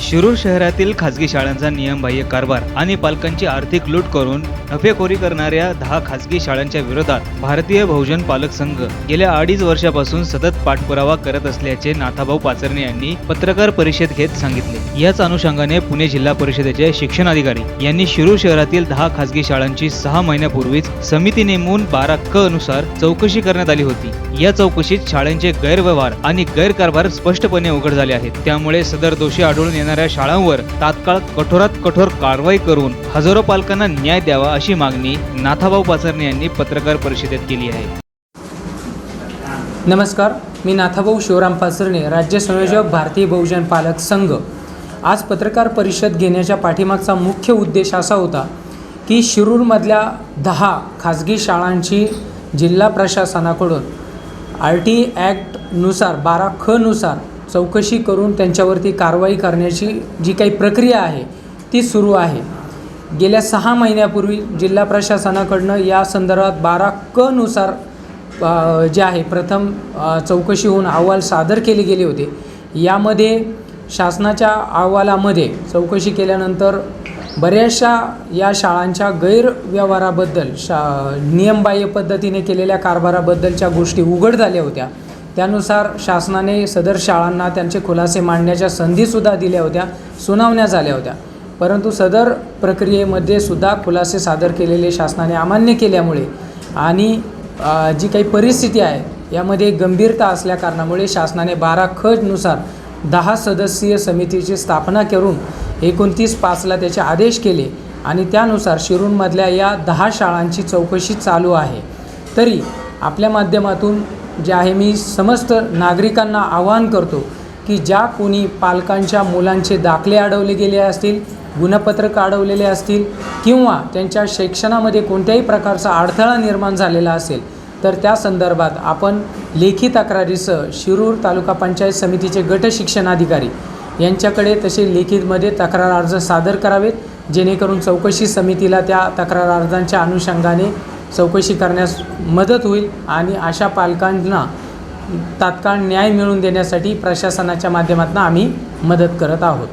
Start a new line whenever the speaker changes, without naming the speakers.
शिरूर शहरातील खासगी शाळांचा नियमबाह्य कारभार आणि पालकांची आर्थिक लूट करून नफेखोरी करणाऱ्या दहा खासगी शाळांच्या विरोधात भारतीय बहुजन पालक संघ गेल्या अडीच वर्षापासून सतत पाठपुरावा करत असल्याचे नाथाभाऊ पाचरणे यांनी पत्रकार परिषद घेत सांगितले. याच अनुषंगाने पुणे जिल्हा परिषदेचे शिक्षण अधिकारी यांनी शिरूर शहरातील दहा खासगी शाळांची सहा महिन्यापूर्वीच समिती नेमून बारा क अनुसार चौकशी करण्यात आली होती. या चौकशीत शाळांचे गैरव्यवहार आणि गैरकारभार स्पष्टपणे उघड झाले आहेत. त्यामुळे सदर दोषी आढळून येणाऱ्या शाळांवर तात्काळ कठोरात कठोर कारवाई करून हजारो पालकांना न्याय द्यावा अशी मागणी नाथाभाऊ पाचरणे यांनी पत्रकार परिषदेत केली आहे.
नमस्कार मी नाथाभाऊ शिवराम पाचरणे राज्य संयोजक भारतीय बहुजन पालक संघ. आज पत्रकार परिषद घेण्याच्या पाठीमागचा मुख्य उद्देश असा होता की शिरूरमधल्या दहा खाजगी शाळांची जिल्हा प्रशासनाकडून आर टी ॲक्टनुसार बारा खनुसार चौकशी करून त्यांच्यावरती कारवाई करण्याची जी काही प्रक्रिया आहे ती सुरू आहे. गेल्या सहा महिन्यापूर्वी जिल्हा प्रशासनाकडनं या संदर्भात बारा क नुसार जे आहे प्रथम चौकशी होऊन अहवाल सादर केले गेले होते. यामध्ये शासनाच्या अहवालामध्ये चौकशी केल्यानंतर बऱ्याचशा या शाळांच्या गैरव्यवहाराबद्दल शा नियमबाह्य पद्धतीने केलेल्या कारभाराबद्दलच्या गोष्टी उघड झाल्या होत्या. त्यानुसार शासनाने सदर शाळांना त्यांचे खुलासे मांडण्याच्या संधीसुद्धा दिल्या होत्या सुनावण्या झाल्या होत्या. परंतु सदर प्रक्रियेमध्ये सुद्धा खुलासे सादर केलेले शासनाने अमान्य केल्यामुळे आणि जी काही परिस्थिती आहे यामध्ये गंभीरता असल्या कारणामुळे शासनाने बारा खजनुसार दहा सदस्यीय समितीची स्थापना करून एकोणतीस पाचला त्याचे आदेश केले आणि त्यानुसार शिरूरमधल्या या दहा शाळांची चौकशी चालू आहे. तरी आपल्या माध्यमातून जे आहे मी समस्त नागरिकांना आवाहन करतो की ज्या कोणी पालकांच्या मुलांचे दाखले अडवले गेले असतील गुणपत्रक अडवलेले असतील किंवा त्यांच्या शिक्षणामध्ये कोणत्याही प्रकारचा अडथळा निर्माण झालेला असेल तर त्या संदर्भात आपण लेखी तक्रारीसह शिरूर तालुका पंचायत समितीचे गट शिक्षणाधिकारी यांच्याकडे तसे लेखीमध्ये तक्रार अर्ज सादर करावेत जेणेकरून चौकशी समितीला त्या तक्रार अर्जांच्या अनुषंगाने चौकशी करण्यास मदत होईल आणि अशा पालकांना तात्काळ न्याय मिळवून देण्यासाठी प्रशासनाच्या माध्यमातून आम्ही मदत करत आहोत.